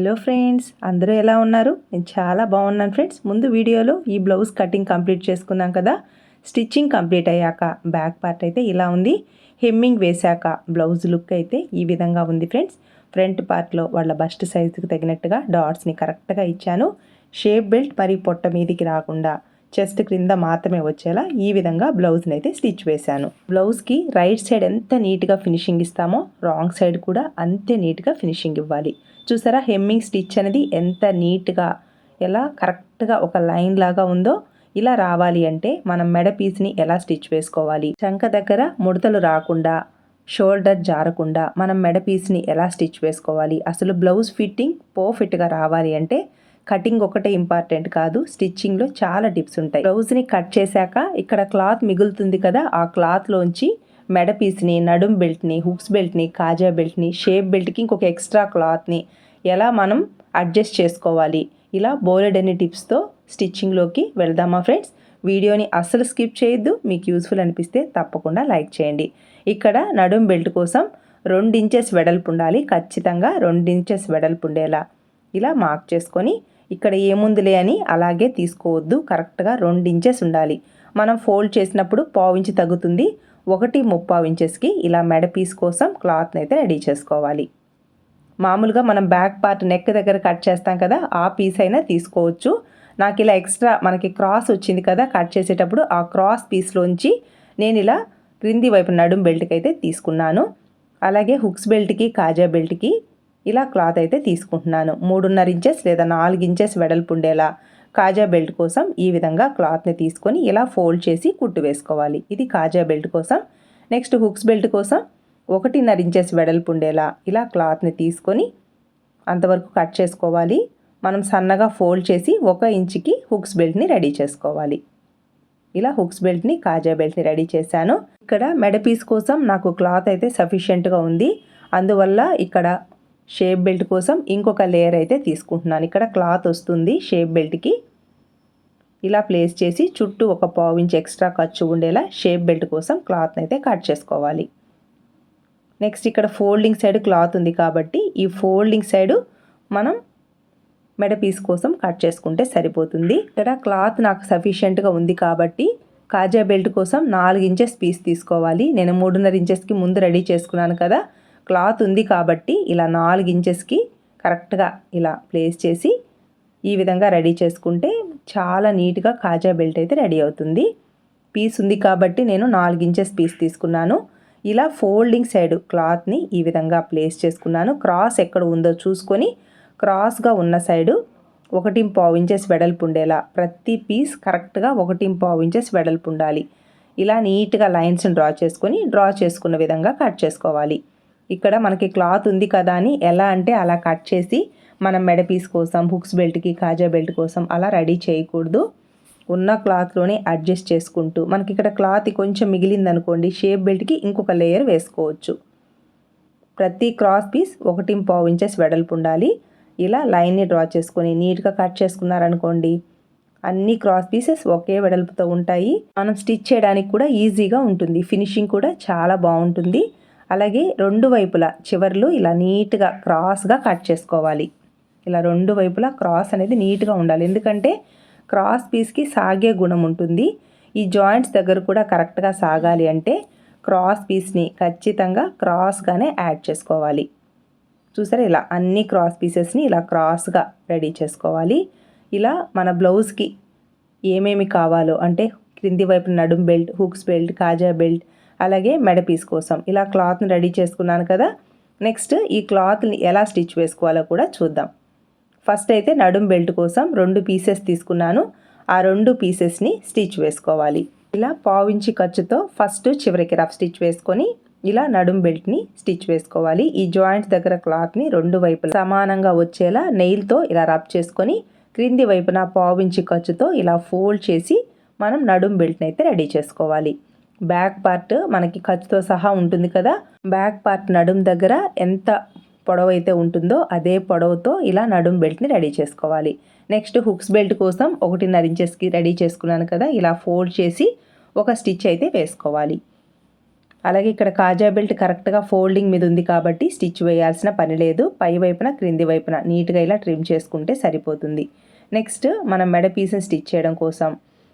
Hello friends అందరూ ఎలా ఉన్నారు? నేను చాలా బాగున్నాను ఫ్రెండ్స్. ముందు వీడియోలో ఈ బ్లౌజ్ కటింగ్ కంప్లీట్ చేసుకున్నాం కదా? స్టిచ్చింగ్ కంప్లీట్ అయ్యాక బ్యాక్ పార్ట్ అయితే ఇలా ఉంది. హెమ్మింగ్ వేశాక బ్లౌజ్ లుక్ అయితే ఈ విధంగా ఉంది ఫ్రెండ్స్. ఫ్రంట్ పార్ట్లో వాళ్ళ బస్ట్ సైజుకి తగినట్టుగా డాట్స్ని కరెక్ట్గా ఇచ్చాను. షేప్ బెల్ట్ మరి పొట్ట మీదికి రాకుండా చెస్ట్ క్రింద మాత్రమే వచ్చేలా ఈ విధంగా బ్లౌజ్ని అయితే స్టిచ్ వేశాను. బ్లౌజ్కి రైట్ సైడ్ ఎంత నీట్గా ఫినిషింగ్ ఇస్తామో రాంగ్ సైడ్ కూడా అంతే నీట్గా ఫినిషింగ్ ఇవ్వాలి. చూసారా? హెమ్మింగ్ స్టిచ్ అనేది ఎంత నీట్గా ఎలా కరెక్ట్గా ఒక లైన్ లాగా ఉందో ఇలా రావాలి అంటే మనం మెడ పీస్ని ఎలా స్టిచ్ వేసుకోవాలి? చంక దగ్గర ముడతలు రాకుండా షోల్డర్ జారకుండా మనం మెడ పీస్ని ఎలా స్టిచ్ వేసుకోవాలి? అసలు బ్లౌజ్ ఫిట్టింగ్ పర్ఫెక్ట్గా రావాలి అంటే కటింగ్ ఒకటే ఇంపార్టెంట్ కాదు స్టిచ్చింగ్లో చాలా టిప్స్ ఉంటాయి. బ్లౌజ్ని కట్ చేశాక ఇక్కడ క్లాత్ మిగులుతుంది కదా ఆ క్లాత్లోంచి మెడ పీస్ని నడుం బెల్ట్ని హుక్స్ బెల్ట్ని కాజా బెల్ట్ని షేప్ బెల్ట్కి ఇంకొక ఎక్స్ట్రా క్లాత్ని ఎలా మనం అడ్జస్ట్ చేసుకోవాలి? ఇలా బోలెడ్ టిప్స్తో స్టిచ్చింగ్లోకి వెళ్దామా ఫ్రెండ్స్? వీడియోని అస్సలు స్కిప్ చేయొద్దు. మీకు యూస్ఫుల్ అనిపిస్తే తప్పకుండా లైక్ చేయండి. ఇక్కడ నడుం బెల్ట్ కోసం రెండు ఇంచెస్ వెడల్పు ఉండాలి. ఖచ్చితంగా రెండు ఇంచెస్ వెడల్పు ఉండేలా ఇలా మార్క్ చేసుకొని ఇక్కడ ఏముందిలే అని అలాగే తీసుకోవద్దు. కరెక్ట్గా రెండు ఇంచెస్ ఉండాలి. మనం ఫోల్డ్ చేసినప్పుడు పావు ఇంచు తగ్గుతుంది. ఒకటి ముప్పావు ఇంచెస్కి ఇలా మెడ పీస్ కోసం క్లాత్ని అయితే రెడీ చేసుకోవాలి. మామూలుగా మనం బ్యాక్ పార్ట్ నెక్ దగ్గర కట్ చేస్తాం కదా ఆ పీస్ అయినా తీసుకోవచ్చు. నాకు ఇలా ఎక్స్ట్రా మనకి క్రాస్ వచ్చింది కదా కట్ చేసేటప్పుడు ఆ క్రాస్ పీస్లోంచి నేను ఇలా క్రింది వైపు నడుం బెల్ట్కి అయితే తీసుకున్నాను. అలాగే హుక్స్ బెల్ట్కి కాజా బెల్ట్కి ఇలా క్లాత్ అయితే తీసుకుంటున్నాను. మూడున్నర ఇంచెస్ లేదా నాలుగు ఇంచెస్ వెడల్పు ఉండేలా కాజా బెల్ట్ కోసం ఈ విధంగా క్లాత్ని తీసుకొని ఇలా ఫోల్డ్ చేసి కుట్టు వేసుకోవాలి. ఇది కాజా బెల్ట్ కోసం. నెక్స్ట్ హుక్స్ బెల్ట్ కోసం ఒకటిన్నర ఇంచెస్ వెడల్పు ఉండేలా ఇలా క్లాత్ని తీసుకొని అంతవరకు కట్ చేసుకోవాలి. మనం సన్నగా ఫోల్డ్ చేసి ఒక ఇంచుకి హుక్స్ బెల్ట్ని రెడీ చేసుకోవాలి. ఇలా హుక్స్ బెల్ట్ని కాజా బెల్ట్ని రెడీ చేశాను. ఇక్కడ మెడ పీస్ కోసం నాకు క్లాత్ అయితే సఫిషియెంట్గా ఉంది. అందువల్ల ఇక్కడ షేప్ బెల్ట్ కోసం ఇంకొక లేయర్ అయితే తీసుకుంటున్నాను. ఇక్కడ క్లాత్ వస్తుంది షేప్ బెల్ట్కి. ఇలా ప్లేస్ చేసి చుట్టూ ఒక పావు ఇంచ్ ఎక్స్ట్రా ఖర్చు ఉండేలా షేప్ బెల్ట్ కోసం క్లాత్ని అయితే కట్ చేసుకోవాలి. నెక్స్ట్ ఇక్కడ ఫోల్డింగ్ సైడ్ క్లాత్ ఉంది కాబట్టి ఈ ఫోల్డింగ్ సైడు మనం మెడ పీస్ కోసం కట్ చేసుకుంటే సరిపోతుంది. ఇక్కడ క్లాత్ నాకు సఫిషియెంట్గా ఉంది కాబట్టి కాజా బెల్ట్ కోసం నాలుగు ఇంచెస్ పీస్ తీసుకోవాలి. నేను మూడున్నర ఇంచెస్కి ముందు రెడీ చేసుకున్నాను కదా. క్లాత్ ఉంది కాబట్టి ఇలా నాలుగు ఇంచెస్కి కరెక్ట్గా ఇలా ప్లేస్ చేసి ఈ విధంగా రెడీ చేసుకుంటే చాలా నీట్గా కాజా బెల్ట్ అయితే రెడీ అవుతుంది. పీస్ ఉంది కాబట్టి నేను నాలుగు ఇంచెస్ పీస్ తీసుకున్నాను. ఇలా ఫోల్డింగ్ సైడ్ క్లాత్ని ఈ విధంగా ప్లేస్ చేసుకున్నాను. క్రాస్ ఎక్కడ ఉందో చూసుకొని క్రాస్గా ఉన్న సైడు ఒకటి పావు ఇంచెస్ వెడల్పు ఉండేలా ప్రతి పీస్ కరెక్ట్గా ఒకటి పావు ఇంచెస్ వెడల్పు ఉండాలి. ఇలా నీట్గా లైన్స్ని డ్రా చేసుకొని డ్రా చేసుకున్న విధంగా కట్ చేసుకోవాలి. ఇక్కడ మనకి క్లాత్ ఉంది కదా అని ఎలా అంటే అలా కట్ చేసి మనం మెడ పీస్ కోసం హుక్స్ బెల్ట్కి కాజా బెల్ట్ కోసం అలా రెడీ చేయకూడదు. ఉన్న క్లాత్లోనే అడ్జస్ట్ చేసుకుంటూ మనకి ఇక్కడ క్లాత్ కొంచెం మిగిలింది అనుకోండి షేప్ బెల్ట్కి ఇంకొక లేయర్ వేసుకోవచ్చు. ప్రతి క్రాస్ పీస్ ఒకటి పావు ఇంచెస్ వెడల్పు ఉండాలి. ఇలా లైన్ని డ్రా చేసుకొని నీట్గా కట్ చేసుకున్నారనుకోండి అన్ని క్రాస్ పీసెస్ ఒకే వెడల్పుతో ఉంటాయి. మనం స్టిచ్ చేయడానికి కూడా ఈజీగా ఉంటుంది. ఫినిషింగ్ కూడా చాలా బాగుంటుంది. అలాగే రెండు వైపులా చివర్లు ఇలా నీట్గా క్రాస్గా కట్ చేసుకోవాలి. ఇలా రెండు వైపులా క్రాస్ అనేది నీట్గా ఉండాలి. ఎందుకంటే క్రాస్ పీస్కి సాగే గుణం ఉంటుంది. ఈ జాయింట్స్ దగ్గర కూడా కరెక్ట్గా సాగాలి అంటే క్రాస్ పీస్ని ఖచ్చితంగా క్రాస్గానే యాడ్ చేసుకోవాలి. చూసారా ఇలా అన్ని క్రాస్ పీసెస్ని ఇలా క్రాస్గా రెడీ చేసుకోవాలి. ఇలా మన బ్లౌజ్కి ఏమేమి కావాలో అంటే క్రింది వైపు నడుం బెల్ట్ హుక్స్ బెల్ట్ కాజా బెల్ట్ అలాగే మెడ పీస్ కోసం. ఇలా క్లాత్ని రెడీ చేసుకున్నాను కదా. నెక్స్ట్ ఈ క్లాత్ని ఎలా స్టిచ్ వేసుకోవాలో కూడా చూద్దాం. ఫస్ట్ అయితే నడుం బెల్ట్ కోసం రెండు పీసెస్ తీసుకున్నాను. ఆ రెండు పీసెస్ని స్టిచ్ వేసుకోవాలి. ఇలా పావించి ఖర్చుతో ఫస్ట్ చివరికి రఫ్ స్టిచ్ వేసుకొని ఇలా నడుం బెల్ట్ని స్టిచ్ వేసుకోవాలి. ఈ జాయింట్ దగ్గర క్లాత్ని రెండు వైపులా సమానంగా వచ్చేలా నెయిల్తో ఇలా రబ్ చేసుకొని క్రింది వైపున పావించి ఖర్చుతో ఇలా ఫోల్డ్ చేసి మనం నడుం బెల్ట్ని అయితే రెడీ చేసుకోవాలి. బ్యాక్ పార్ట్ మనకి ఖర్చుతో సహా ఉంటుంది కదా. బ్యాక్ పార్ట్ నడుం దగ్గర ఎంత పొడవు అయితే ఉంటుందో అదే పొడవుతో ఇలా నడుం బెల్ట్ని రెడీ చేసుకోవాలి. నెక్స్ట్ హుక్స్ బెల్ట్ కోసం ఒకటిన్నర ఇంచెస్కి రెడీ చేసుకున్నాను కదా. ఇలా ఫోల్డ్ చేసి ఒక స్టిచ్ అయితే వేసుకోవాలి. అలాగే ఇక్కడ కాజా బెల్ట్ కరెక్ట్గా ఫోల్డింగ్ మీద ఉంది కాబట్టి స్టిచ్ వేయాల్సిన పని లేదు. పై వైపున క్రింది వైపున నీట్గా ఇలా ట్రిమ్ చేసుకుంటే సరిపోతుంది. నెక్స్ట్ మనం మెడ పీసెస్ స్టిచ్ చేయడం కోసం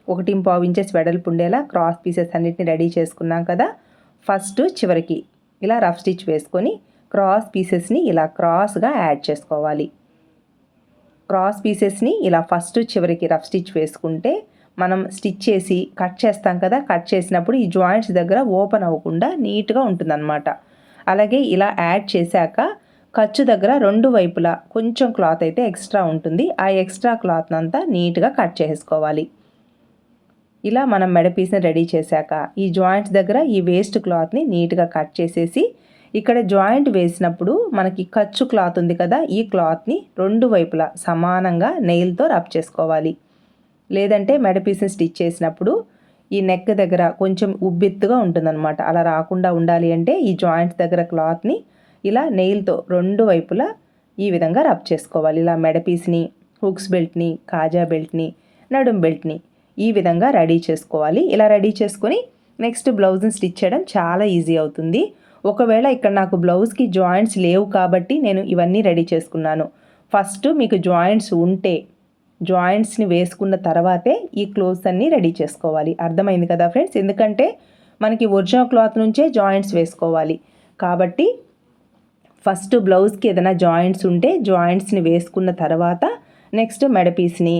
ఒకటి పావు ఇంచెస్ వెడల్పు ఉండేలా క్రాస్ పీసెస్ అన్నిటిని రెడీ చేసుకున్నాం కదా. ఫస్ట్ చివరికి ఇలా రఫ్ స్టిచ్ వేసుకొని క్రాస్ పీసెస్ని ఇలా క్రాస్గా యాడ్ చేసుకోవాలి. క్రాస్ పీసెస్ని ఇలా ఫస్ట్ చివరికి రఫ్ స్టిచ్ వేసుకుంటే మనం స్టిచ్ చేసి కట్ చేస్తాం కదా. కట్ చేసినప్పుడు ఈ జాయింట్స్ దగ్గర ఓపెన్ అవ్వకుండా నీట్గా ఉంటుందన్నమాట. అలాగే ఇలా యాడ్ చేశాక ఖర్చు దగ్గర రెండు వైపులా కొంచెం క్లాత్ అయితే ఎక్స్ట్రా ఉంటుంది. ఆ ఎక్స్ట్రా క్లాత్ అంతా నీట్గా కట్ చేసుకోవాలి. ఇలా మనం మెడ పీస్ని రెడీ చేశాక ఈ జాయింట్స్ దగ్గర ఈ వేస్ట్ క్లాత్ని నీట్గా కట్ చేసేసి ఇక్కడ జాయింట్ వేసినప్పుడు మనకి ఖర్చు క్లాత్ ఉంది కదా ఈ క్లాత్ని రెండు వైపులా సమానంగా నెయిల్తో రబ్ చేసుకోవాలి. లేదంటే మెడపీస్ని స్టిచ్ చేసినప్పుడు ఈ నెక్ దగ్గర కొంచెం ఉబ్బెత్తుగా ఉంటుందన్నమాట. అలా రాకుండా ఉండాలి అంటే ఈ జాయింట్స్ దగ్గర క్లాత్ని ఇలా నెయిల్తో రెండు వైపులా ఈ విధంగా రబ్ చేసుకోవాలి. ఇలా మెడపీస్ని హుక్స్ బెల్ట్ని కాజా బెల్ట్ని నడుం బెల్ట్ని ఈ విధంగా రెడీ చేసుకోవాలి. ఇలా రెడీ చేసుకొని నెక్స్ట్ బ్లౌజ్ని స్టిచ్ చేయడం చాలా ఈజీ అవుతుంది. ఒకవేళ ఇక్కడ నాకు బ్లౌజ్కి జాయింట్స్ లేవు కాబట్టి నేను ఇవన్నీ రెడీ చేసుకున్నాను. ఫస్ట్ మీకు జాయింట్స్ ఉంటే జాయింట్స్ని వేసుకున్న తర్వాతే ఈ క్లోత్స్ అన్నీ రెడీ చేసుకోవాలి. అర్థమైంది కదా ఫ్రెండ్స్? ఎందుకంటే మనకి ఒరిజినల్ క్లాత్ నుంచే జాయింట్స్ వేసుకోవాలి. కాబట్టి ఫస్ట్ బ్లౌజ్కి ఏదైనా జాయింట్స్ ఉంటే జాయింట్స్ని వేసుకున్న తర్వాత నెక్స్ట్ మెడ పీస్ని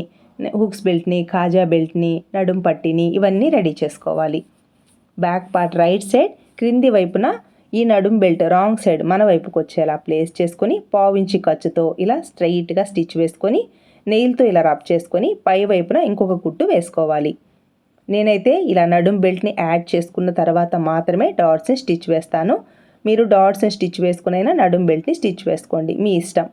హుక్స్ బెల్ట్ని కాజా బెల్ట్ని నడుం పట్టిని ఇవన్నీ రెడీ చేసుకోవాలి. బ్యాక్ పార్ట్ రైట్ సైడ్ క్రింది వైపున ఈ నడుం బెల్ట్ రాంగ్ సైడ్ మన వైపుకి వచ్చేలా ప్లేస్ చేసుకొని పావించి ఖర్చుతో ఇలా స్ట్రైట్గా స్టిచ్ వేసుకొని నెయిల్తో ఇలా రబ్ చేసుకొని పై వైపున ఇంకొక కుట్టు వేసుకోవాలి. నేనైతే ఇలా నడుం బెల్ట్ని యాడ్ చేసుకున్న తర్వాత మాత్రమే డాట్స్ని స్టిచ్ వేస్తాను. మీరు డాట్స్ని స్టిచ్ వేసుకునైనా నడుం బెల్ట్ని స్టిచ్ వేసుకోండి. మీ ఇష్టం.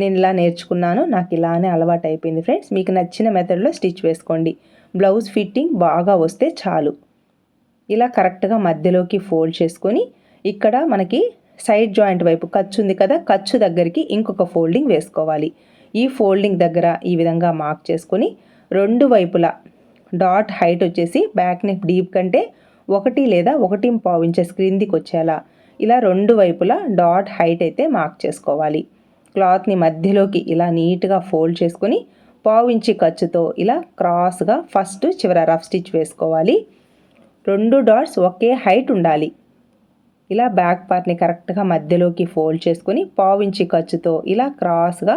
నేను ఇలా నేర్చుకున్నాను నాకు ఇలానే అలవాటు అయిపోయింది ఫ్రెండ్స్. మీకు నచ్చిన మెథడ్లో స్టిచ్ వేసుకోండి. బ్లౌజ్ ఫిట్టింగ్ బాగా వస్తే చాలు. ఇలా కరెక్ట్గా మధ్యలోకి ఫోల్డ్ చేసుకొని ఇక్కడ మనకి సైడ్ జాయింట్ వైపు ఖర్చు ఉంది కదా ఖర్చు దగ్గరికి ఇంకొక ఫోల్డింగ్ వేసుకోవాలి. ఈ ఫోల్డింగ్ దగ్గర ఈ విధంగా మార్క్ చేసుకొని రెండు వైపులా డాట్ హైట్ వచ్చేసి బ్యాక్ నెక్ డీప్ కంటే ఒకటి లేదా ఒకటి పావు ఇంచెస్ క్రిందికి వచ్చేలా ఇలా రెండు వైపులా డాట్ హైట్ అయితే మార్క్ చేసుకోవాలి. క్లాత్ని మధ్యలోకి ఇలా నీట్గా ఫోల్డ్ చేసుకొని పావు ఇంచి ఖర్చుతో ఇలా క్రాస్గా ఫస్ట్ చివర రఫ్ స్టిచ్ వేసుకోవాలి. రెండు డాట్స్ ఒకే హైట్ ఉండాలి. ఇలా బ్యాక్ పార్ట్ని కరెక్ట్గా మధ్యలోకి ఫోల్డ్ చేసుకొని పావించి ఖర్చుతో ఇలా క్రాస్గా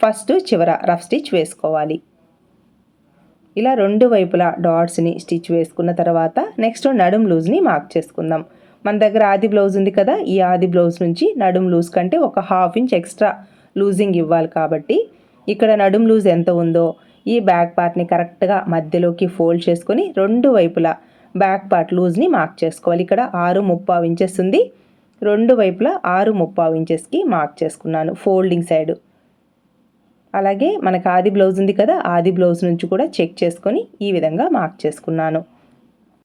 ఫస్ట్ చివర రఫ్ స్టిచ్ వేసుకోవాలి. ఇలా రెండు వైపులా డాట్స్ని స్టిచ్ వేసుకున్న తర్వాత నెక్స్ట్ నడుం లూజ్ని మార్క్ చేసుకుందాం. మన దగ్గర ఆది బ్లౌజ్ ఉంది కదా ఈ ఆది బ్లౌజ్ నుంచి నడుం లూజ్ కంటే ఒక హాఫ్ ఇంచ్ ఎక్స్ట్రా లూజింగ్ ఇవ్వాలి కాబట్టి ఇక్కడ నడుం లూజ్ ఎంత ఉందో ఈ బ్యాక్ పార్ట్ని కరెక్ట్గా మధ్యలోకి ఫోల్డ్ చేసుకొని రెండు వైపులా బ్యాక్ పార్ట్ లూజ్ని మార్క్ చేసుకోవాలి. ఇక్కడ ఆరు ముప్పావు ఇంచెస్ ఉంది. రెండు వైపులా ఆరు ముప్పావు ఇంచెస్కి మార్క్ చేసుకున్నాను ఫోల్డింగ్ సైడ్. అలాగే మనకు ఆది బ్లౌజ్ ఉంది కదా ఆది బ్లౌజ్ నుంచి కూడా చెక్ చేసుకొని ఈ విధంగా మార్క్ చేసుకున్నాను.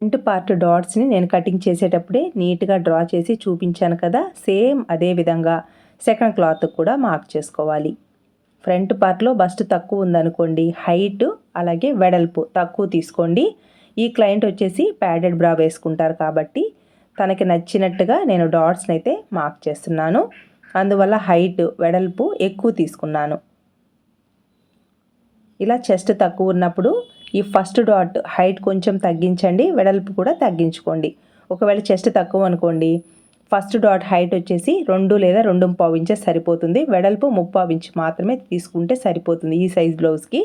ఫ్రంట్ పార్ట్ డాట్స్ని నేను కటింగ్ చేసేటప్పుడే నీట్గా డ్రా చేసి చూపించాను కదా సేమ్ అదే విధంగా సెకండ్ క్లాత్ కూడా మార్క్ చేసుకోవాలి. ఫ్రంట్ పార్ట్లో బస్ట్ తక్కువ ఉందనుకోండి హైట్ అలాగే వెడల్పు తక్కువ తీసుకోండి. ఈ క్లయింట్ వచ్చేసి ప్యాడెడ్ బ్రా వేసుకుంటారు కాబట్టి తనకి నచ్చినట్టుగా నేను డాట్స్ని అయితే మార్క్ చేస్తున్నాను. అందువల్ల హైట్ వెడల్పు ఎక్కువ తీసుకున్నాను. ఇలా చెస్ట్ తక్కువ ఉన్నప్పుడు ఈ ఫస్ట్ డాట్ హైట్ కొంచెం తగ్గించండి వెడల్పు కూడా తగ్గించుకోండి. ఒకవేళ చెస్ట్ తక్కువ అనుకోండి ఫస్ట్ డాట్ హైట్ వచ్చేసి రెండు లేదా రెండు పావు ఇంచెస్ సరిపోతుంది. వెడల్పు ముప్పావు ఇంచ్ మాత్రమే తీసుకుంటే సరిపోతుంది ఈ సైజ్ బ్లౌజ్కి.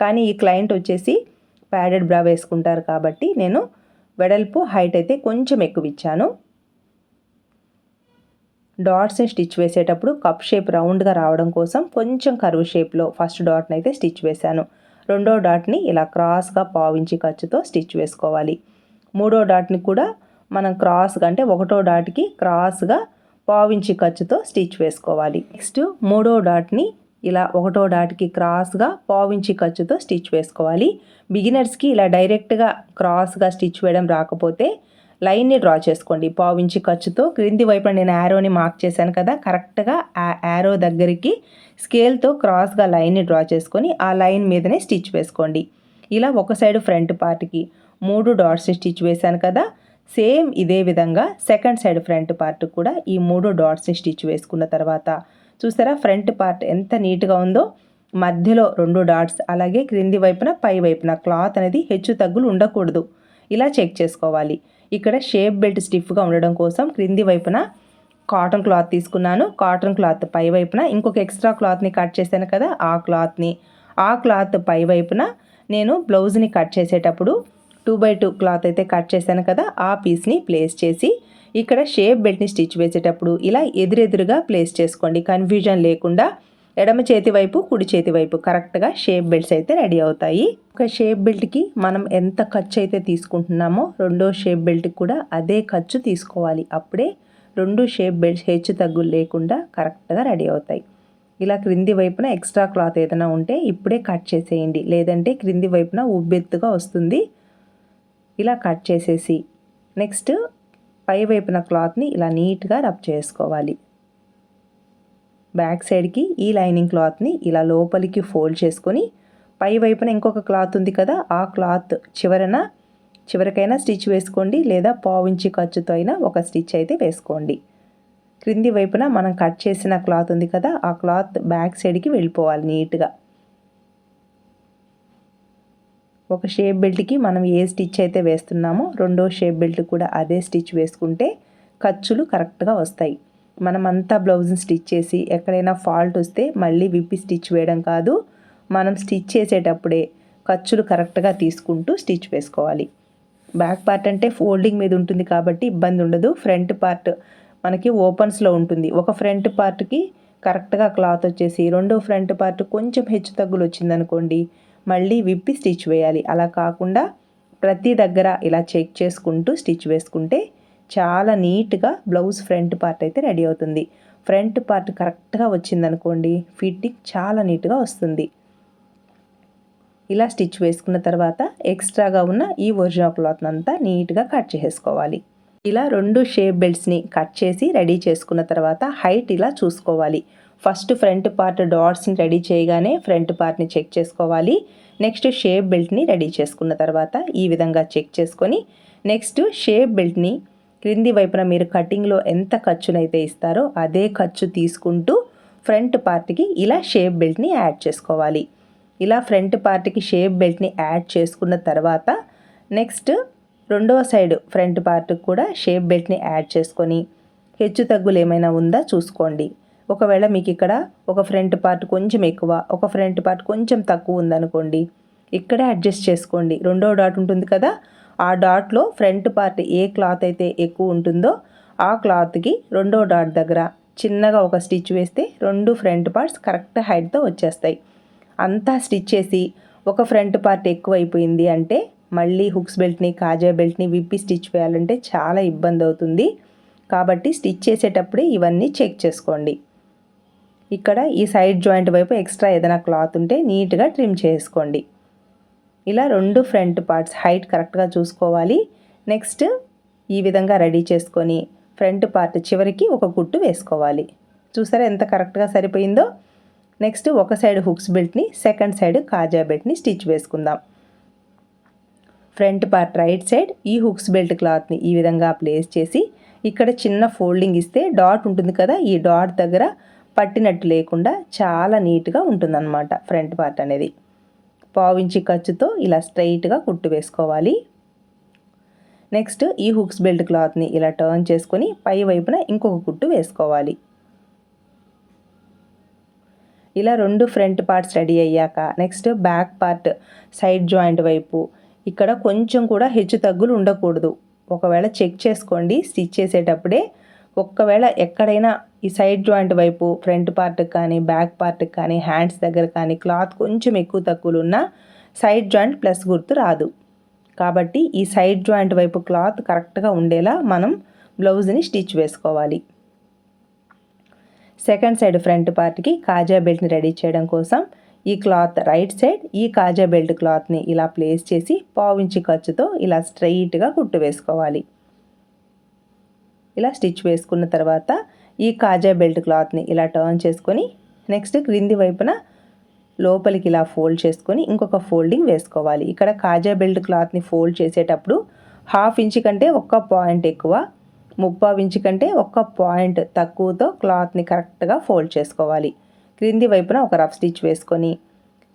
కానీ ఈ క్లయింట్ వచ్చేసి ప్యాడెడ్ బ్రా వేసుకుంటారు కాబట్టి నేను వెడల్పు హైట్ అయితే కొంచెం ఎక్కువ ఇచ్చాను డాట్స్ని స్టిచ్ వేసేటప్పుడు కప్ షేప్ రౌండ్గా రావడం కోసం కొంచెం కరువు షేప్లో ఫస్ట్ డాట్ని అయితే స్టిచ్ వేశాను. రెండో డాట్ని ఇలా క్రాస్గా పావించి ఖర్చుతో స్టిచ్ వేసుకోవాలి. మూడో డాట్ని కూడా మనం క్రాస్గా అంటే ఒకటో డాట్కి క్రాస్గా పావించి ఖర్చుతో స్టిచ్ వేసుకోవాలి. నెక్స్ట్ మూడో డాట్ని ఇలా ఒకటో డాట్కి క్రాస్గా పావించి ఖర్చుతో స్టిచ్ వేసుకోవాలి. బిగినర్స్కి ఇలా డైరెక్ట్గా క్రాస్గా స్టిచ్ వేయడం రాకపోతే లైన్ని డ్రా చేసుకోండి. పావించి ఖర్చుతో క్రింది వైపున నేను యారోని మార్క్ చేశాను కదా కరెక్ట్గా ఆ యారో దగ్గరికి స్కేల్తో క్రాస్గా లైన్ని డ్రా చేసుకొని ఆ లైన్ మీదనే స్టిచ్ వేసుకోండి. ఇలా ఒక సైడ్ ఫ్రంట్ పార్ట్కి మూడు డాట్స్ స్టిచ్ వేశాను కదా సేమ్ ఇదే విధంగా సెకండ్ సైడ్ ఫ్రంట్ పార్ట్ కూడా ఈ మూడు డాట్స్ని స్టిచ్ వేసుకున్న తర్వాత చూసారా ఫ్రంట్ పార్ట్ ఎంత నీట్గా ఉందో మధ్యలో రెండు డాట్స్ అలాగే క్రింది వైపున పై వైపున క్లాత్ అనేది హెచ్చు తగ్గులు ఉండకూడదు. ఇలా చెక్ చేసుకోవాలి. ఇక్కడ షేప్ బెల్ట్ స్టిఫ్గా ఉండడం కోసం క్రింది వైపున కాటన్ క్లాత్ తీసుకున్నాను. కాటన్ క్లాత్ పై వైపున ఇంకొక ఎక్స్ట్రా క్లాత్ని కట్ చేశాను కదా ఆ క్లాత్ని. ఆ క్లాత్ పై వైపున నేను బ్లౌజ్ని కట్ చేసేటప్పుడు టూ బై టూ క్లాత్ అయితే కట్ చేశాను కదా ఆ పీస్ని ప్లేస్ చేసి ఇక్కడ షేప్ బెల్ట్ని స్టిచ్ వేసేటప్పుడు ఇలా ఎదురెదురుగా ప్లేస్ చేసుకోండి. కన్ఫ్యూజన్ లేకుండా ఎడమ చేతి వైపు కుడి చేతి వైపు కరెక్ట్గా షేప్ బెల్ట్స్ అయితే రెడీ అవుతాయి. ఒక షేప్ బెల్ట్కి మనం ఎంత ఖర్చు అయితే తీసుకుంటున్నామో రెండో షేప్ బెల్ట్కి కూడా అదే ఖర్చు తీసుకోవాలి. అప్పుడే రెండు షేప్ బెల్ట్స్ హెచ్చు తగ్గులు లేకుండా కరెక్ట్గా రెడీ అవుతాయి. ఇలా క్రింది వైపున ఎక్స్ట్రా క్లాత్ ఏదైనా ఉంటే ఇప్పుడే కట్ చేసేయండి. లేదంటే క్రింది వైపున ఉబ్బెత్తుగా వస్తుంది. ఇలా కట్ చేసేసి నెక్స్ట్ పై వైపున క్లాత్ని ఇలా నీట్గా రబ్ చేసుకోవాలి. బ్యాక్ సైడ్కి ఈ లైనింగ్ క్లాత్ని ఇలా లోపలికి ఫోల్డ్ చేసుకొని పై వైపున ఇంకొక క్లాత్ ఉంది కదా ఆ క్లాత్ చివరన చివరికైనా స్టిచ్ వేసుకోండి లేదా పావించి ఖర్చుతో అయినా ఒక స్టిచ్ అయితే వేసుకోండి. క్రింది వైపున మనం కట్ చేసిన క్లాత్ ఉంది కదా ఆ క్లాత్ బ్యాక్ సైడ్కి వెళ్ళిపోవాలి నీట్గా. ఒక షేప్ బెల్ట్కి మనం ఏ స్టిచ్ అయితే వేస్తున్నామో రెండో షేప్ బెల్ట్ కూడా అదే స్టిచ్ వేసుకుంటే ఖర్చులు కరెక్ట్గా వస్తాయి. మనం అంతా బ్లౌజ్ని స్టిచ్ చేసి ఎక్కడైనా ఫాల్ట్ వస్తే మళ్ళీ విప్పి స్టిచ్ వేయడం కాదు మనం స్టిచ్ చేసేటప్పుడే ఖర్చులు కరెక్ట్గా తీసుకుంటూ స్టిచ్ వేసుకోవాలి. బ్యాక్ పార్ట్ అంటే ఫోల్డింగ్ మీద ఉంటుంది కాబట్టి ఇబ్బంది ఉండదు. ఫ్రంట్ పార్ట్ మనకి ఓపెన్స్లో ఉంటుంది. ఒక ఫ్రంట్ పార్ట్కి కరెక్ట్గా క్లాత్ వచ్చేసి రెండో ఫ్రంట్ పార్ట్ కొంచెం హెచ్చు తగ్గులు వచ్చిందనుకోండి మళ్ళీ విప్పి స్టిచ్ వేయాలి. అలా కాకుండా ప్రతి దగ్గర ఇలా చెక్ చేసుకుంటూ స్టిచ్ వేసుకుంటే చాలా నీట్గా బ్లౌజ్ ఫ్రంట్ పార్ట్ అయితే రెడీ అవుతుంది. ఫ్రంట్ పార్ట్ కరెక్ట్గా వచ్చిందనుకోండి ఫిట్టింగ్ చాలా నీట్గా వస్తుంది. ఇలా స్టిచ్ వేసుకున్న తర్వాత ఎక్స్ట్రాగా ఉన్న ఈ ఒరిజినల్ క్లాత్ అంతా నీట్గా కట్ చేసుకోవాలి. ఇలా రెండు షేప్ బెల్ట్స్ని కట్ చేసి రెడీ చేసుకున్న తర్వాత హైట్ ఇలా చూసుకోవాలి. ఫస్ట్ ఫ్రంట్ పార్ట్ డాట్స్ని రెడీ చేయగానే ఫ్రంట్ పార్ట్ని చెక్ చేసుకోవాలి. నెక్స్ట్ షేప్ బెల్ట్ని రెడీ చేసుకున్న తర్వాత ఈ విధంగా చెక్ చేసుకొని నెక్స్ట్ షేప్ బెల్ట్ని క్రింది వైపున మీరు కటింగ్లో ఎంత ఖర్చునైతే ఇస్తారో అదే ఖర్చు తీసుకుంటూ ఫ్రంట్ పార్ట్కి ఇలా షేప్ బెల్ట్ని యాడ్ చేసుకోవాలి. ఇలా ఫ్రంట్ పార్ట్కి షేప్ బెల్ట్ని యాడ్ చేసుకున్న తర్వాత నెక్స్ట్ రెండవ సైడ్ ఫ్రంట్ పార్ట్కి కూడా షేప్ బెల్ట్ని యాడ్ చేసుకొని హెచ్చు తగ్గులు ఏమైనా ఉందా చూసుకోండి. ఒకవేళ మీకు ఇక్కడ ఒక ఫ్రంట్ పార్ట్ కొంచెం ఎక్కువ ఒక ఫ్రంట్ పార్ట్ కొంచెం తక్కువ ఉందనుకోండి ఇక్కడే అడ్జస్ట్ చేసుకోండి. రెండో డాట్ ఉంటుంది కదా ఆ డాట్లో ఫ్రంట్ పార్ట్ ఏ క్లాత్ అయితే ఎక్కువ ఉంటుందో ఆ క్లాత్కి రెండో డాట్ దగ్గర చిన్నగా ఒక స్టిచ్ వేస్తే రెండు ఫ్రంట్ పార్ట్స్ కరెక్ట్ హైట్తో వచ్చేస్తాయి. అంతా స్టిచ్ చేసి ఒక ఫ్రంట్ పార్ట్ ఎక్కువ అయిపోయింది అంటే మళ్ళీ హుక్స్ బెల్ట్ని కాజా బెల్ట్ని విప్పి స్టిచ్ వేయాలంటే చాలా ఇబ్బంది అవుతుంది కాబట్టి స్టిచ్ చేసేటప్పుడే ఇవన్నీ చెక్ చేసుకోండి. ఇక్కడ ఈ సైడ్ జాయింట్ వైపు ఎక్స్ట్రా ఏదైనా క్లాత్ ఉంటే నీట్గా ట్రిమ్ చేసుకోండి. ఇలా రెండు ఫ్రంట్ పార్ట్స్ హైట్ కరెక్ట్గా చూసుకోవాలి. నెక్స్ట్ ఈ విధంగా రెడీ చేసుకొని ఫ్రంట్ పార్ట్ చివరికి ఒక కుట్టు వేసుకోవాలి. చూసారా ఎంత కరెక్ట్గా సరిపోయిందో? నెక్స్ట్ ఒక సైడ్ హుక్స్ బెల్ట్ని సెకండ్ సైడ్ కాజా బెల్ట్ని స్టిచ్ వేసుకుందాం. ఫ్రంట్ పార్ట్ రైట్ సైడ్ ఈ హుక్స్ బెల్ట్ క్లాత్ని ఈ విధంగా ప్లేస్ చేసి ఇక్కడ చిన్న ఫోల్డింగ్ ఇస్తే డాట్ ఉంటుంది కదా ఈ డాట్ దగ్గర పట్టినట్టు లేకుండా చాలా నీట్గా ఉంటుందన్నమాట ఫ్రంట్ పార్ట్ అనేది. పావించి ఖర్చుతో ఇలా స్ట్రైట్గా కుట్టు వేసుకోవాలి. నెక్స్ట్ ఈ హుక్స్ బెల్ట్ క్లాత్ని ఇలా టర్న్ చేసుకొని పై వైపున ఇంకొక కుట్టు వేసుకోవాలి. ఇలా రెండు ఫ్రంట్ పార్ట్స్ రెడీ అయ్యాక next back part side joint వైపు ఇక్కడ కొంచెం కూడా హెచ్చు తగ్గులు ఉండకూడదు. ఒకవేళ చెక్ చేసుకోండి స్టిచ్ చేసేటప్పుడే. ఒక్కవేళ ఎక్కడైనా ఈ సైడ్ జాయింట్ వైపు ఫ్రంట్ పార్ట్కి కానీ బ్యాక్ పార్ట్కి కానీ హ్యాండ్స్ దగ్గర కానీ క్లాత్ కొంచెం ఎక్కువ తక్కువలు ఉన్న సైడ్ జాయింట్ ప్లస్ గుర్తు రాదు. కాబట్టి ఈ సైడ్ జాయింట్ వైపు క్లాత్ కరెక్ట్గా ఉండేలా మనం బ్లౌజ్ని స్టిచ్ వేసుకోవాలి. సెకండ్ సైడ్ ఫ్రంట్ పార్ట్కి కాజా బెల్ట్ని రెడీ చేయడం కోసం ఈ క్లాత్ రైట్ సైడ్ ఈ కాజా బెల్ట్ క్లాత్ని ఇలా ప్లేస్ చేసి పావించి ఖర్చుతో ఇలా స్ట్రైట్గా కుట్టు వేసుకోవాలి. ఇలా స్టిచ్ వేసుకున్న తర్వాత ఈ కాజా బెల్ట్ క్లాత్ని ఇలా టర్న్ చేసుకొని నెక్స్ట్ క్రింది వైపున లోపలికి ఇలా ఫోల్డ్ చేసుకొని ఇంకొక ఫోల్డింగ్ వేసుకోవాలి. ఇక్కడ కాజా బెల్ట్ క్లాత్ని ఫోల్డ్ చేసేటప్పుడు హాఫ్ ఇంచ్ కంటే ఒక్క పాయింట్ ఎక్కువ ముప్పావు ఇంచ్ కంటే ఒక్క పాయింట్ తక్కువతో క్లాత్ని కరెక్ట్గా ఫోల్డ్ చేసుకోవాలి. క్రింది వైపున ఒక రఫ్ స్టిచ్ వేసుకొని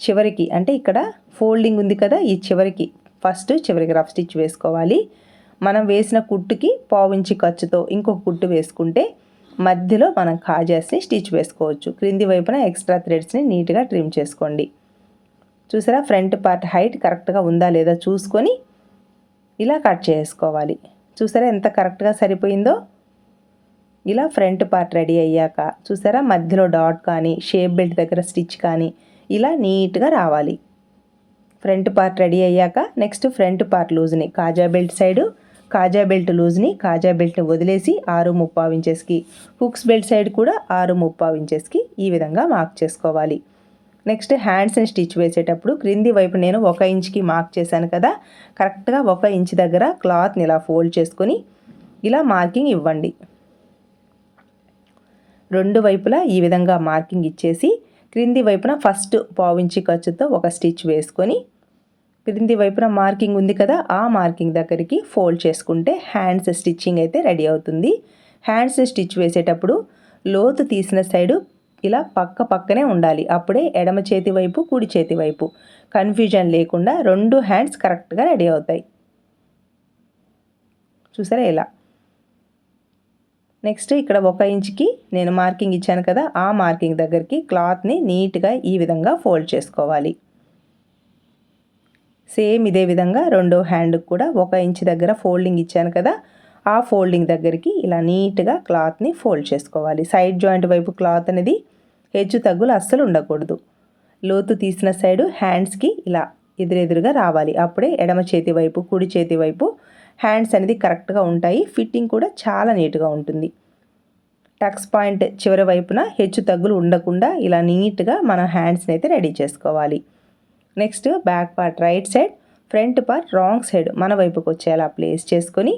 చివరికి అంటే ఇక్కడ ఫోల్డింగ్ ఉంది కదా ఈ చివరికి ఫస్ట్ చివరికి రఫ్ స్టిచ్ వేసుకోవాలి. మనం వేసిన కుట్టుకి పావు ఇంచి ఖర్చుతో ఇంకొక కుట్టు వేసుకుంటే మధ్యలో మనం కాజాస్ని స్టిచ్ వేసుకోవచ్చు. క్రింది వైపున ఎక్స్ట్రా థ్రెడ్స్ని నీట్గా ట్రిమ్ చేసుకోండి. చూసారా? ఫ్రంట్ పార్ట్ హైట్ కరెక్ట్గా ఉందా లేదా చూసుకొని ఇలా కట్ చేసుకోవాలి. చూసారా ఎంత కరెక్ట్గా సరిపోయిందో? ఇలా ఫ్రంట్ పార్ట్ రెడీ అయ్యాక చూసారా? మధ్యలో డాట్ కానీ షేప్ బెల్ట్ దగ్గర స్టిచ్ కానీ ఇలా నీట్గా రావాలి. ఫ్రంట్ పార్ట్ రెడీ అయ్యాక నెక్స్ట్ ఫ్రంట్ పార్ట్ లూజ్ని కాజా బెల్ట్ సైడు కాజా బెల్ట్ లూజ్ని కాజా బెల్ట్ని వదిలేసి ఆరు ముప్పావు ఇంచెస్కి హుక్స్ బెల్ట్ సైడ్ కూడా ఆరు ముప్పావు ఇంచెస్కి ఈ విధంగా మార్క్ చేసుకోవాలి. నెక్స్ట్ హ్యాండ్స్ని స్టిచ్ వేసేటప్పుడు క్రింది వైపు నేను ఒక ఇంచ్కి మార్క్ చేశాను కదా కరెక్ట్గా ఒక ఇంచ్ దగ్గర క్లాత్ని ఇలా ఫోల్డ్ చేసుకొని ఇలా మార్కింగ్ ఇవ్వండి. రెండు వైపులా ఈ విధంగా మార్కింగ్ ఇచ్చేసి క్రింది వైపున ఫస్ట్ పావించి ఖర్చుతో ఒక స్టిచ్ వేసుకొని క్రింది వైపున మార్కింగ్ ఉంది కదా ఆ మార్కింగ్ దగ్గరికి ఫోల్డ్ చేసుకుంటే హ్యాండ్స్ స్టిచ్చింగ్ అయితే రెడీ అవుతుంది. హ్యాండ్స్ స్టిచ్ వేసేటప్పుడు లోతు తీసిన సైడు ఇలా పక్క పక్కనే ఉండాలి. అప్పుడే ఎడమ చేతి వైపు కుడి చేతి వైపు. కన్ఫ్యూజన్ లేకుండా రెండు హ్యాండ్స్ కరెక్ట్గా రెడీ అవుతాయి. చూసారా ఇలా? నెక్స్ట్ ఇక్కడ ఒక ఇంచ్కి నేను మార్కింగ్ ఇచ్చాను కదా ఆ మార్కింగ్ దగ్గరికి క్లాత్ని నీట్గా ఈ విధంగా ఫోల్డ్ చేసుకోవాలి. సేమ్ ఇదే విధంగా రెండో హ్యాండ్కి కూడా ఒక ఇంచ్ దగ్గర ఫోల్డింగ్ ఇచ్చాను కదా ఆ ఫోల్డింగ్ దగ్గరికి ఇలా నీట్గా క్లాత్ని ఫోల్డ్ చేసుకోవాలి. సైడ్ జాయింట్ వైపు క్లాత్ అనేది హెచ్చు తగ్గులు అస్సలు ఉండకూడదు. లోతు తీసిన సైడు హ్యాండ్స్కి ఇలా ఎదురెదురుగా రావాలి. అప్పుడే ఎడమ చేతి వైపు కుడి చేతి వైపు హ్యాండ్స్ అనేది కరెక్ట్గా ఉంటాయి. ఫిట్టింగ్ కూడా చాలా నీట్గా ఉంటుంది. టక్స్ పాయింట్ చివరి వైపున హెచ్చు తగ్గులు ఉండకుండా ఇలా నీట్గా మన హ్యాండ్స్ని అయితే రెడీ చేసుకోవాలి. Next back part right side front part wrong side మన వైపుకు వచ్చేలా ప్లేస్ చేసుకొని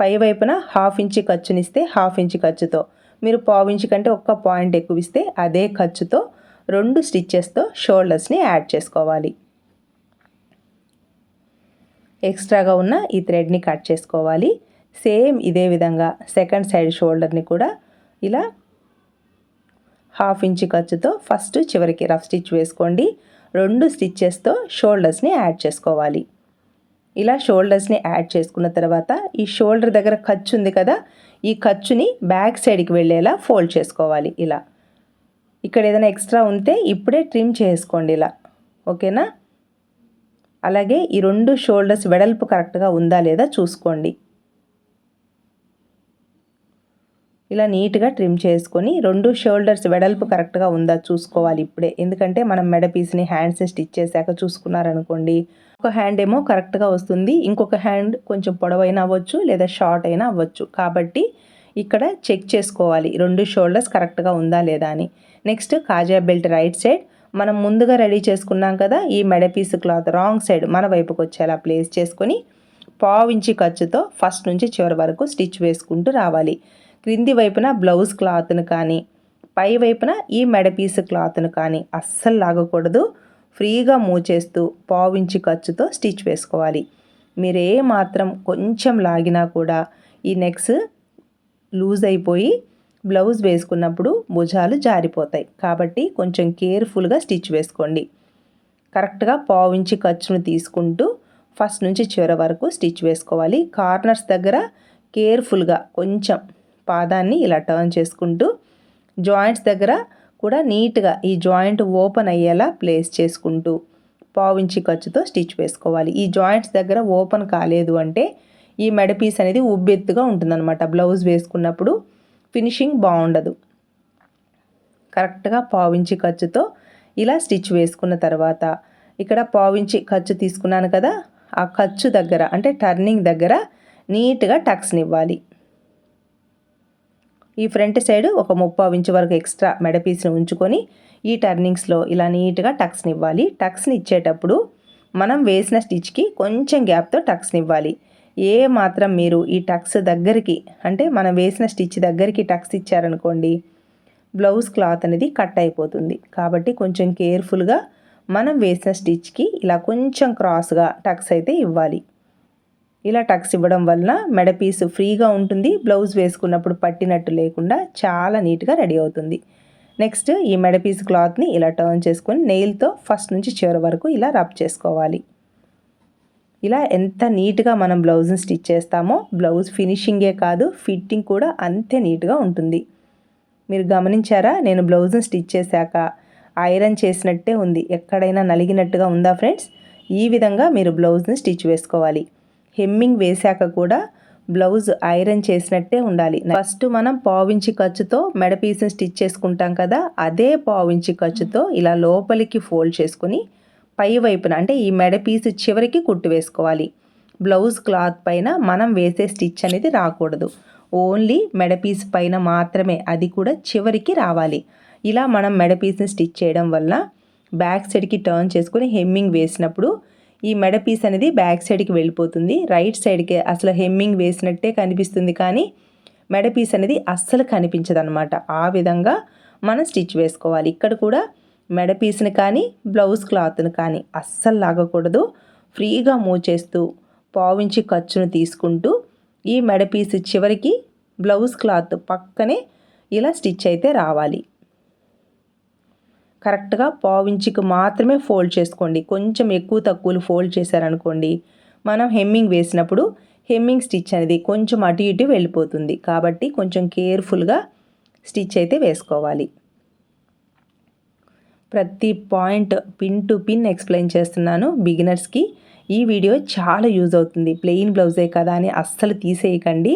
పై వైపున హాఫ్ ఇంచ్ ఖర్చునిస్తే హాఫ్ ఇంచ్ ఖర్చుతో. మీరు పావు ఇంచ్ కంటే ఒక్క పాయింట్ ఎక్కువ ఇస్తే అదే ఖర్చుతో రెండు స్టిచ్చెస్తో షోల్డర్స్ని యాడ్ చేసుకోవాలి. ఎక్స్ట్రాగా ఉన్న ఈ థ్రెడ్ని కట్ చేసుకోవాలి. సేమ్ ఇదే విధంగా సెకండ్ సైడ్ షోల్డర్ని కూడా ఇలా హాఫ్ ఇంచ్ ఖర్చుతో ఫస్ట్ చివరికి రఫ్ స్టిచ్ వేసుకోండి. రెండు స్టిచ్చెస్తో షోల్డర్స్ని యాడ్ చేసుకోవాలి. ఇలా షోల్డర్స్ని యాడ్ చేసుకున్న తర్వాత ఈ షోల్డర్ దగ్గర ఖర్చు ఉంది కదా ఈ ఖర్చుని బ్యాక్ సైడ్కి వెళ్ళేలా ఫోల్డ్ చేసుకోవాలి ఇలా. ఇక్కడ ఏదైనా ఎక్స్ట్రా ఉంటే ఇప్పుడే ట్రిమ్ చేసుకోండి ఇలా. ఓకేనా? అలాగే ఈ రెండు షోల్డర్స్ వెడల్పు కరెక్ట్గా ఉందా లేదా చూసుకోండి. ఇలా నీట్గా ట్రిమ్ చేసుకొని రెండు షోల్డర్స్ వెడల్పు కరెక్ట్గా ఉందా చూసుకోవాలి ఇప్పుడే. ఎందుకంటే మనం మెడ పీస్ని హ్యాండ్స్ని స్టిచ్ చేశాక చూసుకున్నారనుకోండి. ఒక హ్యాండ్ ఏమో కరెక్ట్గా వస్తుంది. ఇంకొక హ్యాండ్ కొంచెం పొడవైనా అవ్వచ్చు లేదా షార్ట్ అయినా అవ్వచ్చు. కాబట్టి ఇక్కడ చెక్ చేసుకోవాలి రెండు షోల్డర్స్ కరెక్ట్గా ఉందా లేదా అని. నెక్స్ట్ కాజా బెల్ట్ రైట్ సైడ్ మనం ముందుగా రెడీ చేసుకున్నాం కదా ఈ మెడ పీస్ క్లాత్ రాంగ్ సైడ్ మన వైపుకి వచ్చేలా ప్లేస్ చేసుకొని పావించి ఖర్చుతో ఫస్ట్ నుంచి చివరి వరకు స్టిచ్ వేసుకుంటూ రావాలి. క్రింది వైపున బ్లౌజ్ క్లాత్ను కానీ పై వైపున ఈ మెడపీస్ క్లాత్ను కానీ అస్సలు లాగకూడదు. ఫ్రీగా మూవ్ చేస్తూ పావించి ఖర్చుతో స్టిచ్ వేసుకోవాలి. మీరే మాత్రం కొంచెం లాగినా కూడా ఈ నెక్స్ లూజ్ అయిపోయి బ్లౌజ్ వేసుకున్నప్పుడు భుజాలు జారిపోతాయి. కాబట్టి కొంచెం కేర్ఫుల్గా స్టిచ్ వేసుకోండి. కరెక్ట్గా పావించి ఖర్చును తీసుకుంటూ ఫస్ట్ నుంచి చివరి వరకు స్టిచ్ వేసుకోవాలి. కార్నర్స్ దగ్గర కేర్ఫుల్గా కొంచెం పాదాన్ని ఇలా టర్న్ చేసుకుంటూ జాయింట్స్ దగ్గర కూడా నీట్గా ఈ జాయింట్ ఓపెన్ అయ్యేలా ప్లేస్ చేసుకుంటూ పావించి ఖర్చుతో స్టిచ్ వేసుకోవాలి. ఈ జాయింట్స్ దగ్గర ఓపెన్ కాలేదు అంటే ఈ మెడ పీస్ అనేది ఉబ్బెత్తుగా ఉంటుందన్నమాట. బ్లౌజ్ వేసుకున్నప్పుడు ఫినిషింగ్ బాగుండదు. కరెక్ట్గా పావించి ఖర్చుతో ఇలా స్టిచ్ వేసుకున్న తర్వాత ఇక్కడ పావించి ఖర్చు తీసుకున్నాను కదా ఆ ఖర్చు దగ్గర అంటే టర్నింగ్ దగ్గర నీట్గా టక్స్ని ఇవ్వాలి. ఈ ఫ్రంట్ సైడ్ ఒక ముప్పావు ఇంచు వరకు ఎక్స్ట్రా మెడ పీస్ని ఉంచుకొని ఈ టర్నింగ్స్లో ఇలా నీట్గా టక్స్ని ఇవ్వాలి. టక్స్ని ఇచ్చేటప్పుడు మనం వేసిన స్టిచ్కి కొంచెం గ్యాప్తో టక్స్ని ఇవ్వాలి. ఏ మాత్రం మీరు ఈ టక్స్ దగ్గరికి అంటే మనం వేసిన స్టిచ్ దగ్గరికి టక్స్ ఇచ్చారనుకోండి బ్లౌజ్ క్లాత్ అనేది కట్ అయిపోతుంది. కాబట్టి కొంచెం కేర్ఫుల్గా మనం వేసిన స్టిచ్కి ఇలా కొంచెం క్రాస్గా టక్స్ అయితే ఇవ్వాలి. ఇలా టక్స్ ఇవ్వడం వలన మెడపీస్ ఫ్రీగా ఉంటుంది. బ్లౌజ్ వేసుకున్నప్పుడు పట్టినట్టు లేకుండా చాలా నీట్గా రెడీ అవుతుంది. నెక్స్ట్ ఈ మెడ పీస్ క్లాత్ని ఇలా టర్న్ చేసుకొని నెయిల్తో ఫస్ట్ నుంచి చివరి వరకు ఇలా రబ్ చేసుకోవాలి. ఇలా ఎంత నీట్గా మనం బ్లౌజ్ని స్టిచ్ చేస్తామో బ్లౌజ్ ఫినిషింగే కాదు ఫిట్టింగ్ కూడా అంతే నీట్గా ఉంటుంది. మీరు గమనించారా? నేను బ్లౌజ్ని స్టిచ్ చేశాక ఐరన్ చేసినట్టే ఉంది. ఎక్కడైనా నలిగినట్టుగా ఉందా ఫ్రెండ్స్? ఈ విధంగా మీరు బ్లౌజ్ని స్టిచ్ వేసుకోవాలి. హెమ్మింగ్ వేశాక కూడా బ్లౌజ్ ఐరన్ చేసినట్టే ఉండాలి. ఫస్ట్ మనం పావించి ఖర్చుతో మెడపీస్ని స్టిచ్ చేసుకుంటాం కదా అదే పావించి ఖర్చుతో ఇలా లోపలికి ఫోల్డ్ చేసుకుని పై వైపున అంటే ఈ మెడ పీస్ చివరికి కుట్టు వేసుకోవాలి. బ్లౌజ్ క్లాత్ పైన మనం వేసే స్టిచ్ అనేది రాకూడదు. ఓన్లీ మెడ పీస్ పైన మాత్రమే అది కూడా చివరికి రావాలి. ఇలా మనం మెడ పీస్ని స్టిచ్ చేయడం వల్ల బ్యాక్ సైడ్కి టర్న్ చేసుకుని హెమ్మింగ్ వేసినప్పుడు ఈ మెడ పీస్ అనేది బ్యాక్ సైడ్కి వెళ్ళిపోతుంది. రైట్ సైడ్కి అసలు హెమ్మింగ్ వేసినట్టే కనిపిస్తుంది కానీ మెడ పీస్ అనేది అస్సలు కనిపించదు అనమాట ఆ విధంగా మనం స్టిచ్ వేసుకోవాలి. ఇక్కడ కూడా మెడ పీస్ని కానీ బ్లౌజ్ క్లాత్ని కానీ అస్సలు లాగకూడదు. ఫ్రీగా మూవ్ చేస్తూ పావించి ఖర్చును తీసుకుంటూ ఈ మెడ పీస్ చివరికి బ్లౌజ్ క్లాత్ పక్కనే ఇలా స్టిచ్ అయితే రావాలి. కరెక్ట్గా పావించికి మాత్రమే ఫోల్డ్ చేసుకోండి. కొంచెం ఎక్కువ తక్కువలు ఫోల్డ్ చేశారనుకోండి మనం హెమ్మింగ్ వేసినప్పుడు హెమ్మింగ్ స్టిచ్ అనేది కొంచెం అటు ఇటు వెళ్ళిపోతుంది. కాబట్టి కొంచెం కేర్ఫుల్గా స్టిచ్ అయితే వేసుకోవాలి. ప్రతి point pin to pin explain చేస్తున్నాను బిగినర్స్కి. ఈ వీడియో చాలా యూజ్ అవుతుంది. ప్లెయిన్ బ్లౌజే కదా అని అస్సలు తీసేయకండి.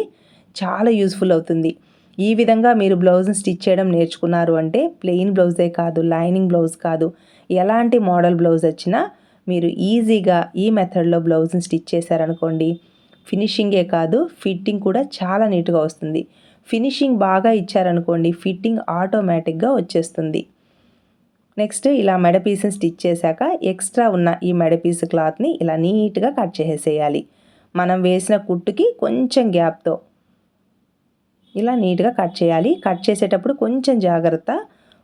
చాలా యూస్ఫుల్ అవుతుంది. ఈ విధంగా మీరు బ్లౌజ్ని స్టిచ్ చేయడం నేర్చుకున్నారు అంటే ప్లెయిన్ బ్లౌజే కాదు లైనింగ్ బ్లౌజ్ కాదు. ఎలాంటి మోడల్ బ్లౌజ్ వచ్చినా మీరు ఈజీగా ఈ మెథడ్లో బ్లౌజ్ని స్టిచ్ చేశారనుకోండి. ఫినిషింగే కాదు ఫిట్టింగ్ కూడా చాలా నీట్గా వస్తుంది. ఫినిషింగ్ బాగా ఇచ్చారనుకోండి ఫిట్టింగ్ ఆటోమేటిక్గా వచ్చేస్తుంది. నెక్స్ట్ ఇలా మెడ పీస్ని స్టిచ్ చేశాక ఎక్స్ట్రా ఉన్న ఈ మెడ పీస్ క్లాత్ని ఇలా నీట్గా కట్ చేసేయాలి మనం వేసిన కుట్టుకి కొంచెం గ్యాప్తో ఇలా నీట్గా కట్ చేయాలి. కట్ చేసేటప్పుడు కొంచెం జాగ్రత్త.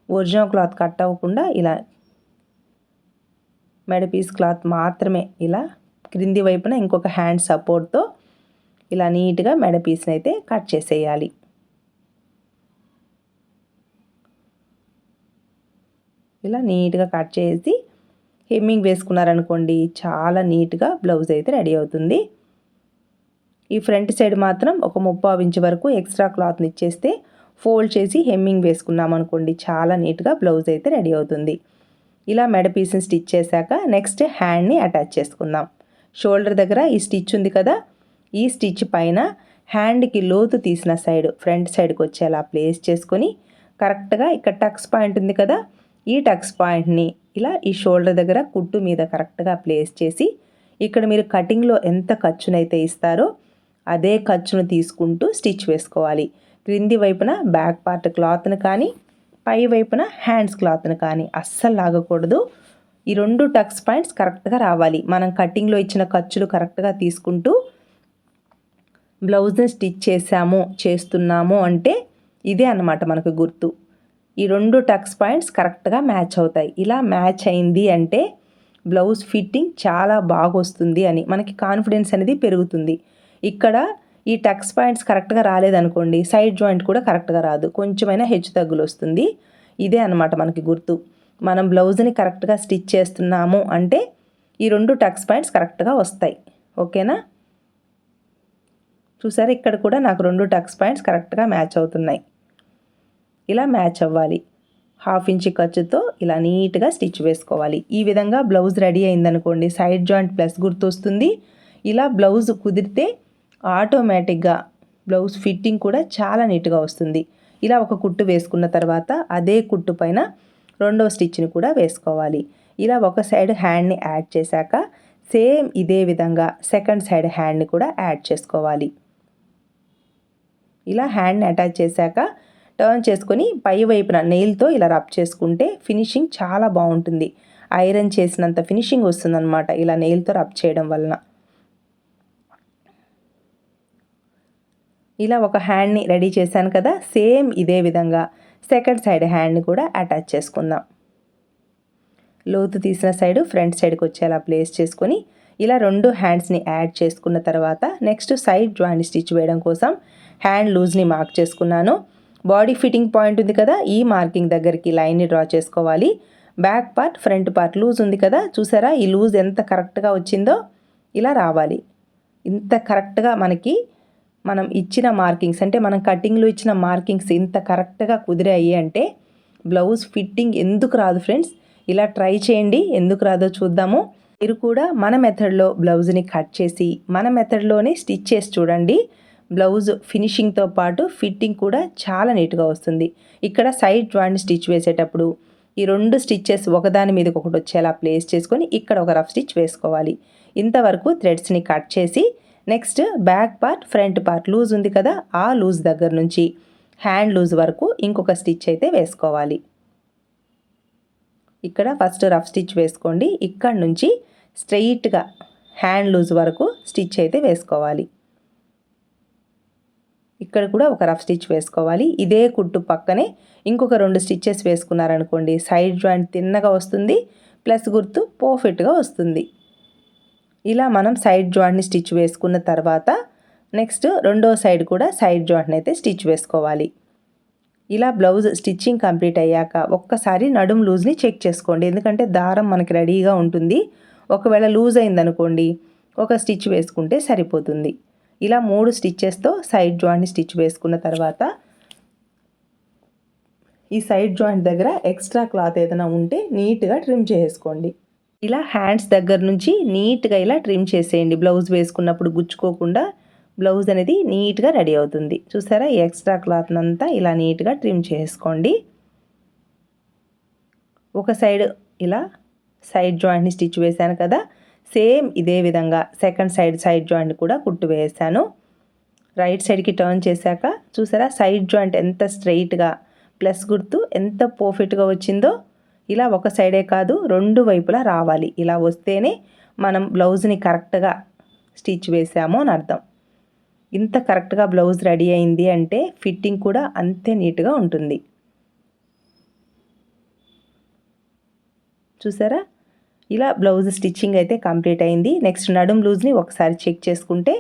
ఒరిజినల్ క్లాత్ కట్ అవ్వకుండా ఇలా మెడ పీస్ క్లాత్ మాత్రమే ఇలా క్రింది వైపున ఇంకొక హ్యాండ్ సపోర్ట్తో ఇలా నీట్గా మెడ పీస్ని అయితే కట్ చేసేయాలి. ఇలా నీట్గా కట్ చేసి హెమ్మింగ్ వేసుకున్నారనుకోండి చాలా నీట్గా బ్లౌజ్ అయితే రెడీ అవుతుంది. ఈ ఫ్రంట్ సైడ్ మాత్రం ఒక ముప్పావు ఇంచు వరకు ఎక్స్ట్రా క్లాత్ని ఇచ్చేస్తే ఫోల్డ్ చేసి హెమ్మింగ్ వేసుకున్నాం అనుకోండి చాలా నీట్గా బ్లౌజ్ అయితే రెడీ అవుతుంది. ఇలా మెడ పీస్ని స్టిచ్ చేశాక నెక్స్ట్ హ్యాండ్ని అటాచ్ చేసుకుందాం. షోల్డర్ దగ్గర ఈ స్టిచ్ ఉంది కదా ఈ స్టిచ్ పైన హ్యాండ్కి లోతు తీసిన సైడ్ ఫ్రంట్ సైడ్కి వచ్చేలా ప్లేస్ చేసుకొని కరెక్ట్గా ఇక్కడ టక్స్ పాయింట్ ఉంది కదా ఈ టక్స్ పాయింట్ని ఇలా ఈ షోల్డర్ దగ్గర కుట్టు మీద కరెక్ట్గా ప్లేస్ చేసి ఇక్కడ మీరు కటింగ్లో ఎంత ఖర్చునైతే ఇస్తారో అదే ఖర్చును తీసుకుంటూ స్టిచ్ వేసుకోవాలి. క్రింది వైపున బ్యాక్ పార్ట్ క్లాత్ని కానీ పై వైపున హ్యాండ్స్ క్లాత్ని కానీ అస్సలు లాగకూడదు. ఈ రెండు టక్స్ పాయింట్స్ కరెక్ట్గా రావాలి. మనం కటింగ్లో ఇచ్చిన ఖర్చులు కరెక్ట్గా తీసుకుంటూ బ్లౌజ్ని స్టిచ్ చేసాము చేస్తున్నాము అంటే ఇదే అన్నమాట మనకు గుర్తు. ఈ రెండు టక్స్ పాయింట్స్ కరెక్ట్గా మ్యాచ్ అవుతాయి. ఇలా మ్యాచ్ అయింది అంటే బ్లౌజ్ ఫిట్టింగ్ చాలా బాగా వస్తుంది అని మనకి కాన్ఫిడెన్స్ అనేది పెరుగుతుంది. ఇక్కడ ఈ టక్స్ పాయింట్స్ కరెక్ట్గా రాలేదనుకోండి సైడ్ జాయింట్ కూడా కరెక్ట్గా రాదు. కొంచెమైనా హెచ్చు తగ్గులు వస్తుంది. ఇదే అనమాట మనకి గుర్తు. మనం బ్లౌజ్ని కరెక్ట్గా స్టిచ్ చేస్తున్నాము అంటే ఈ రెండు టక్స్ పాయింట్స్ కరెక్ట్గా వస్తాయి. ఓకేనా? చూసారా? ఇక్కడ కూడా నాకు రెండు టక్స్ పాయింట్స్ కరెక్ట్గా మ్యాచ్ అవుతున్నాయి. ఇలా మ్యాచ్ అవ్వాలి. హాఫ్ ఇంచ్ ఖర్చుతో ఇలా నీట్గా స్టిచ్ వేసుకోవాలి. ఈ విధంగా బ్లౌజ్ రెడీ అయిందనుకోండి సైడ్ జాయింట్ ప్లస్ గుర్తు వస్తుంది ఇలా బ్లౌజ్ కుదిరితే ఆటోమేటిక్గా బ్లౌజ్ ఫిట్టింగ్ కూడా చాలా నీట్గా వస్తుంది. ఇలా ఒక కుట్టు వేసుకున్న తర్వాత అదే కుట్టు పైన రెండవ స్టిచ్ని కూడా వేసుకోవాలి. ఇలా ఒక సైడ్ హ్యాండ్ని యాడ్ చేశాక సేమ్ ఇదే విధంగా సెకండ్ సైడ్ హ్యాండ్ని కూడా యాడ్ చేసుకోవాలి. ఇలా హ్యాండ్ని అటాచ్ చేశాక టర్న్ చేసుకొని పై వైపున నెయిల్తో ఇలా రబ్ చేసుకుంటే ఫినిషింగ్ చాలా బాగుంటుంది. ఐరన్ చేసినంత ఫినిషింగ్ వస్తుందన్నమాట ఇలా నెయిల్తో రబ్ చేయడం వలన. ఇలా ఒక హ్యాండ్ని రెడీ చేశాను కదా సేమ్ ఇదే విధంగా సెకండ్ సైడ్ హ్యాండ్ని కూడా అటాచ్ చేసుకుందాం. లోతు తీసిన సైడ్ ఫ్రంట్ సైడ్కి వచ్చేలా ప్లేస్ చేసుకొని ఇలా రెండు హ్యాండ్స్ని యాడ్ చేసుకున్న తర్వాత నెక్స్ట్ సైడ్ జాయింట్ స్టిచ్ వేయడం కోసం హ్యాండ్ లూజ్ని మార్క్ చేసుకున్నాను. బాడీ ఫిట్టింగ్ పాయింట్ ఉంది కదా ఈ మార్కింగ్ దగ్గరికి లైన్ని డ్రా చేసుకోవాలి. Back part front part loose ఉంది కదా చూసారా ఈ లూజ్ ఎంత కరెక్ట్గా వచ్చిందో? ఇలా రావాలి. ఇంత కరెక్ట్గా మనకి మనం ఇచ్చిన మార్కింగ్స్ అంటే మనం కటింగ్లో ఇచ్చిన మార్కింగ్స్ ఇంత కరెక్ట్గా కుదిరాయి అంటే బ్లౌజ్ ఫిట్టింగ్ ఎందుకు రాదు ఫ్రెండ్స్? ఇలా ట్రై చేయండి. ఎందుకు రాదో చూద్దాము. మీరు కూడా మన మెథడ్లో బ్లౌజ్ని కట్ చేసి మన మెథడ్లోనే స్టిచ్ చేసి చూడండి. బ్లౌజ్ ఫినిషింగ్తో పాటు ఫిట్టింగ్ కూడా చాలా నీట్గా వస్తుంది. ఇక్కడ సైడ్ జాయింట్ స్టిచ్ వేసేటప్పుడు ఈ రెండు స్టిచ్చెస్ ఒకదాని మీదకి ఒకటి వచ్చేలా ప్లేస్ చేసుకొని ఇక్కడ ఒక రఫ్ స్టిచ్ వేసుకోవాలి. ఇంతవరకు థ్రెడ్స్ని కట్ చేసి next back part front part. Loose ఉంది కదా ఆ లూజ్ దగ్గర నుంచి. హ్యాండ్ లూజ్ వరకు ఇంకొక స్టిచ్ అయితే వేసుకోవాలి. ఇక్కడ ఫస్ట్ రఫ్ స్టిచ్ వేసుకోండి. ఇక్కడ నుంచి స్ట్రెయిట్గా హ్యాండ్ లూజ్ వరకు స్టిచ్ అయితే వేసుకోవాలి. ఇక్కడ కూడా ఒక రఫ్ స్టిచ్ వేసుకోవాలి. ఇదే కుట్టు పక్కనే ఇంకొక రెండు స్టిచ్చెస్ వేసుకున్నారనుకోండి సైడ్ జాయింట్ తిన్నగా వస్తుంది ప్లస్ గుర్తు పర్ఫెక్ట్గా వస్తుంది. ఇలా మనం సైడ్ జాయింట్ని స్టిచ్ వేసుకున్న తర్వాత నెక్స్ట్ రెండో సైడ్ కూడా సైడ్ జాయింట్ని అయితే స్టిచ్ వేసుకోవాలి. ఇలా బ్లౌజ్ స్టిచ్చింగ్ కంప్లీట్ అయ్యాక ఒక్కసారి నడుం లూజ్ని చెక్ చేసుకోండి. ఎందుకంటే దారం మనకి రెడీగా ఉంటుంది. ఒకవేళ లూజ్ అయిందనుకోండి ఒక స్టిచ్ వేసుకుంటే సరిపోతుంది. ఇలా మూడు స్టిచ్చెస్తో సైడ్ జాయింట్ స్టిచ్ వేసుకున్న తర్వాత ఈ సైడ్ జాయింట్ దగ్గర ఎక్స్ట్రా క్లాత్ ఏదైనా ఉంటే నీట్గా ట్రిమ్ చేసుకోండి. ఇలా హ్యాండ్స్ దగ్గర నుంచి నీట్గా ఇలా ట్రిమ్ చేసేయండి. బ్లౌజ్ వేసుకున్నప్పుడు గుచ్చుకోకుండా బ్లౌజ్ అనేది నీట్గా రెడీ అవుతుంది. చూసారా? ఎక్స్ట్రా క్లాత్ అంతా ఇలా నీట్గా ట్రిమ్ చేసుకోండి. ఒక సైడ్ ఇలా సైడ్ జాయింట్ని స్టిచ్ వేశాను కదా? సేమ్ ఇదే విధంగా సెకండ్ సైడ్ సైడ్ జాయింట్ కూడా కుట్టు వేసాను రైట్ సైడ్కి టర్న్ చేశాక చూసారా? సైడ్ జాయింట్ ఎంత స్ట్రైట్గా ప్లస్ గుర్తు ఎంత పర్ఫెక్ట్గా వచ్చిందో ఇలా ఒక సైడే కాదు రెండు వైపులా రావాలి. ఇలా వస్తేనే మనం బ్లౌజ్ని కరెక్ట్గా స్టిచ్ వేసాము అని అర్థం. ఇంత కరెక్ట్గా బ్లౌజ్ రెడీ అయింది అంటే ఫిట్టింగ్ కూడా అంతే నీట్గా ఉంటుంది. చూసారా? ఇలా బ్లౌజ్ స్టిచ్చింగ్ అయితే కంప్లీట్ అయింది. నెక్స్ట్ నడుం లూజ్ని ఒకసారి చెక్ చేసుకుంటే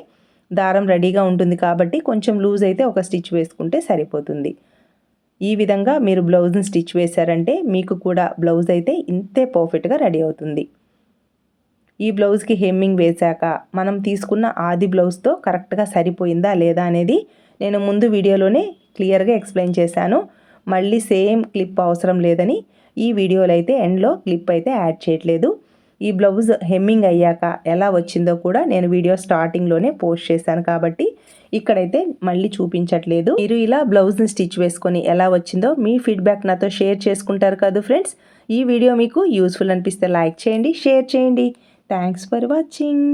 దారం రెడీగా ఉంటుంది కాబట్టి కొంచెం లూజ్ అయితే ఒక స్టిచ్ వేసుకుంటే సరిపోతుంది. ఈ విధంగా మీరు బ్లౌజ్ని స్టిచ్ వేశారంటే మీకు కూడా బ్లౌజ్ అయితే ఇంతే పర్ఫెక్ట్గా రెడీ అవుతుంది. ఈ బ్లౌజ్కి హెమ్మింగ్ వేశాక మనం తీసుకున్న ఆది బ్లౌజ్తో కరెక్ట్గా సరిపోయిందా లేదా అనేది నేను ముందు వీడియోలోనే క్లియర్గా ఎక్స్ప్లెయిన్ చేశాను. మళ్ళీ సేమ్ క్లిప్ అవసరం లేదని ఈ వీడియోలో అయితే ఎండ్లో క్లిప్ అయితే యాడ్ చేయట్లేదు. ఈ బ్లౌజ్ హెమ్మింగ్ అయ్యాక ఎలా వచ్చిందో కూడా నేను వీడియో స్టార్టింగ్లోనే పోస్ట్ చేశాను కాబట్టి ఇక్కడైతే మళ్ళీ చూపించట్లేదు. మీరు ఇలా బ్లౌజ్ని స్టిచ్ వేసుకొని ఎలా వచ్చిందో మీ ఫీడ్బ్యాక్ నాతో షేర్ చేసుకుంటారు కదా ఫ్రెండ్స్. ఈ వీడియో మీకు యూస్ఫుల్ అనిపిస్తే లైక్ చేయండి షేర్ చేయండి. Thanks for watching.